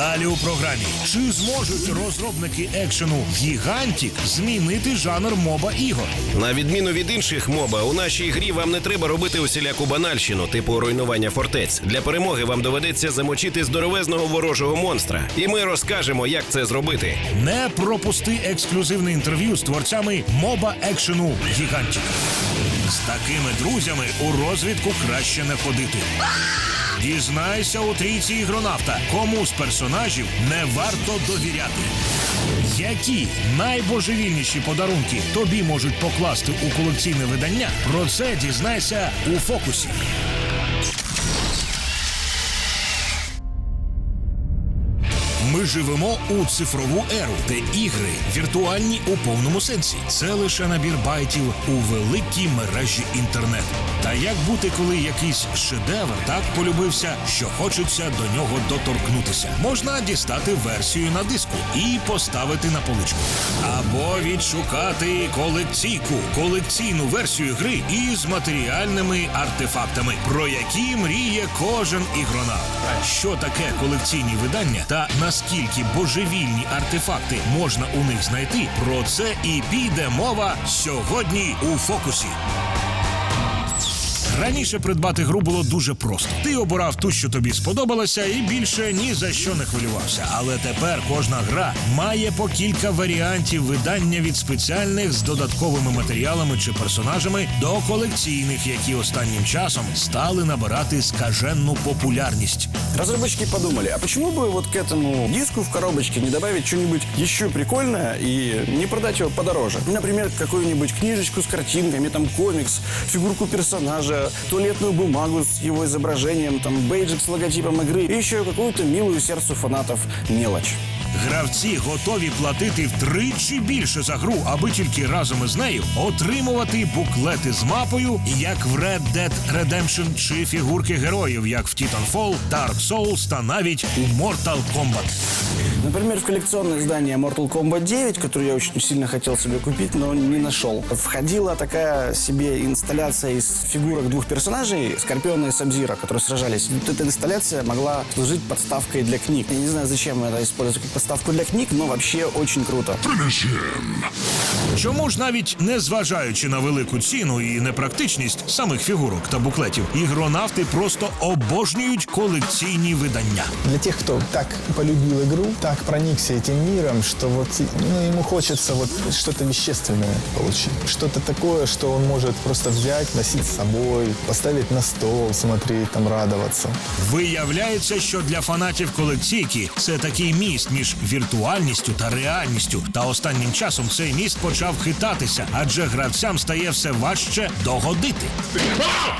Далі у програмі чи зможуть розробники екшену Гігантік змінити жанр моба ігор? На відміну від інших моба, у нашій грі вам не треба робити усіляку банальщину, типу руйнування фортець. Для перемоги вам доведеться замочити здоровезного ворожого монстра. І ми розкажемо, як це зробити. Не пропусти ексклюзивне інтерв'ю з творцями моба екшену Гігантік. З такими друзями у розвідку краще не ходити. Дізнайся у трійці ігронавта, кому з персонажів не варто довіряти. Які найбожевільніші подарунки тобі можуть покласти у колекційне видання? Про це дізнайся у фокусі. Ми живемо у цифрову еру, де ігри віртуальні у повному сенсі. Це лише набір байтів у великій мережі інтернету. Та як бути, коли якийсь шедевр так полюбився, що хочеться до нього доторкнутися? Можна дістати версію на диску і поставити на поличку. Або відшукати колекційку, колекційну версію гри із матеріальними артефактами, про які мріє кожен ігронавт. Що таке колекційні видання та наскільки божевільні артефакти можна у них знайти? Про це і піде мова сьогодні у фокусі. Раніше придбати гру було дуже просто. Ти обирав ту, що тобі сподобалася, і більше ні за що не хвилювався. Але тепер кожна гра має по кілька варіантів видання від спеціальних з додатковими матеріалами чи персонажами до колекційних, які останнім часом стали набирати скаженну популярність. Разработчики подумали, а почему бы вот к этому диску в коробочке не добавить что-нибудь еще прикольное и не продать его подороже? Например, какую-нибудь книжечку с картинками, там комикс, фигурку персонажа, туалетную бумагу с его изображением, там бейджик с логотипом игры и еще какую-то милую сердцу фанатов мелочь. Гравці готові платити втричі більше за гру, аби тільки разом із нею отримувати буклети з мапою, як в Red Dead Redemption, чи фігурки героїв, як в Titanfall, Dark Souls та навіть у Mortal Kombat. Например, в коллекционное издание Mortal Kombat 9, которое я очень сильно хотел себе купить, но не нашел, входила такая себе инсталляция из фигурок двух персонажей, Скорпиона и Сабзира, которые сражались. Вот эта инсталляция могла служить подставкой для книг. Я не знаю, зачем это использовать как подставку для книг, но вообще очень круто. Чому ж навіть не зважаючи на велику ціну і непрактичність самих фігурок та буклетів, ігронавти просто обожнюють колекційні видання. Для тех, кто так полюбил игру, так проникся этим миром, что вот ну, ему хочется вот что-то вещественное получить. Что-то такое, что он может просто взять, носить с собой, поставить на стол, смотреть, там, радоваться. Виявляється, що для фанатів колекційки це такий міст між віртуальністю та реальністю. Та останнім часом цей міст почав хитатися, адже гравцям стає все важче догодити.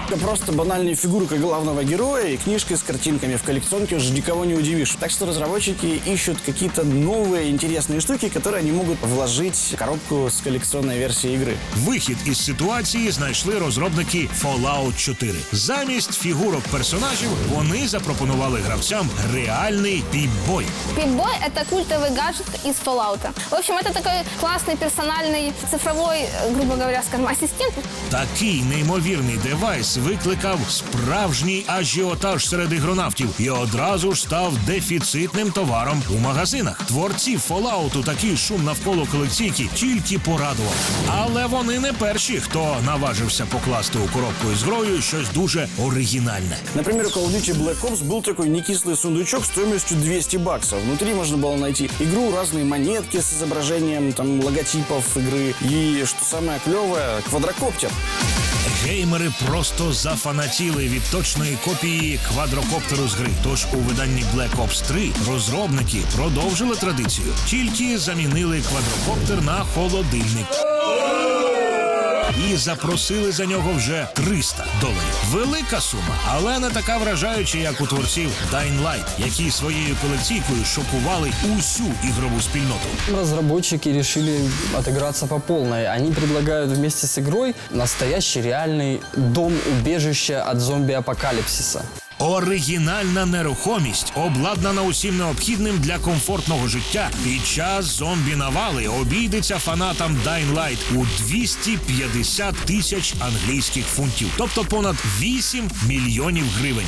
Это просто банальная фигурка главного героя и книжка с картинками в коллекционке уже никого не удивишь. Так что разработчики ищут какие-то новые интересные штуки, которые они могут вложить в коробку с коллекционной версией игры. Вихід із ситуації знайшли розробники Fallout 4. Замість фігурок персонажів вони запропонували гравцям реальний піп-бой. Пип-бой — это культовый гаджет из Fallout. В общем, это такой классный персональный цифровой, э, грубо говоря, скажем, ассистент. Такий неймовірний девайс викликав справжній ажіотаж серед ігронавтів і одразу ж став дефіцитним товаром у магазинах. Творці Fallout такий шум навколо колекційки тільки порадував. Але вони не перші, хто наважився покласти у коробку із грою щось дуже оригінальне. Например, у Call of Duty Black Ops был такой некислый сундучок стоимостью 200 баксов. Внутри можно было найти игру, разные монетки с изображением там логотипов игры и, что самое клевое, квадрокоптер. Геймери просто зафанатіли від точної копії квадрокоптеру з гри. Тож у виданні Black Ops 3 розробники продовжили традицію, тільки замінили квадрокоптер на холодильник. І запросили за нього вже 300 доларів. Велика сума, але не така вражаюча, як у творців Dying Light, які своєю колекційкою шокували усю ігрову спільноту. Разработчики решили отыграться по полной. Они предлагают вместе с игрой настоящий реальный дом убежища от зомби-апокалипсиса. Оригінальна нерухомість, обладнана усім необхідним для комфортного життя. Під час зомбі навали обійдеться фанатам Dying Light у 250 тисяч англійських фунтів, тобто понад 8 мільйонів гривень.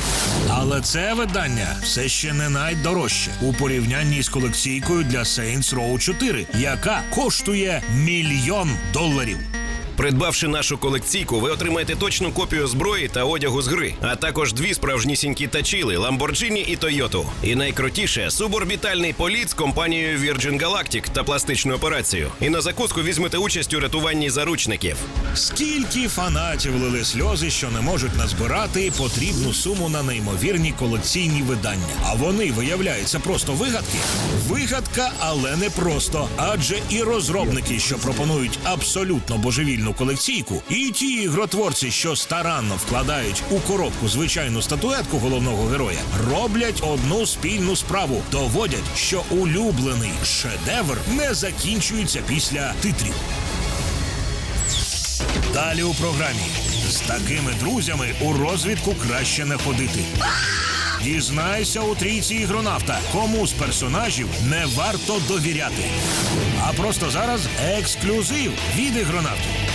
Але це видання все ще не найдорожче у порівнянні з колекційкою для Saints Row 4, яка коштує мільйон доларів. Придбавши нашу колекційку, ви отримаєте точну копію зброї та одягу з гри, а також дві справжнісінькі тачіли Lamborghini і Toyota. І найкрутіше суборбітальний політ з компанією Virgin Galactic та пластичну операцію. І на закуску візьмете участь у рятуванні заручників. Скільки фанатів лили сльози, що не можуть назбирати потрібну суму на неймовірні колекційні видання. А вони, виявляється, просто вигадки. Вигадка, але не просто. Адже і розробники, що пропонують абсолютно божевільну колекційку, і ті ігротворці, що старанно вкладають у коробку звичайну статуетку головного героя, роблять одну спільну справу, доводять, що улюблений шедевр не закінчується після титрів. Далі у програмі з такими друзями у розвідку краще не ходити. Дізнайся у трійці ігронавта, кому з персонажів не варто довіряти. А просто зараз ексклюзив від ігронавтів.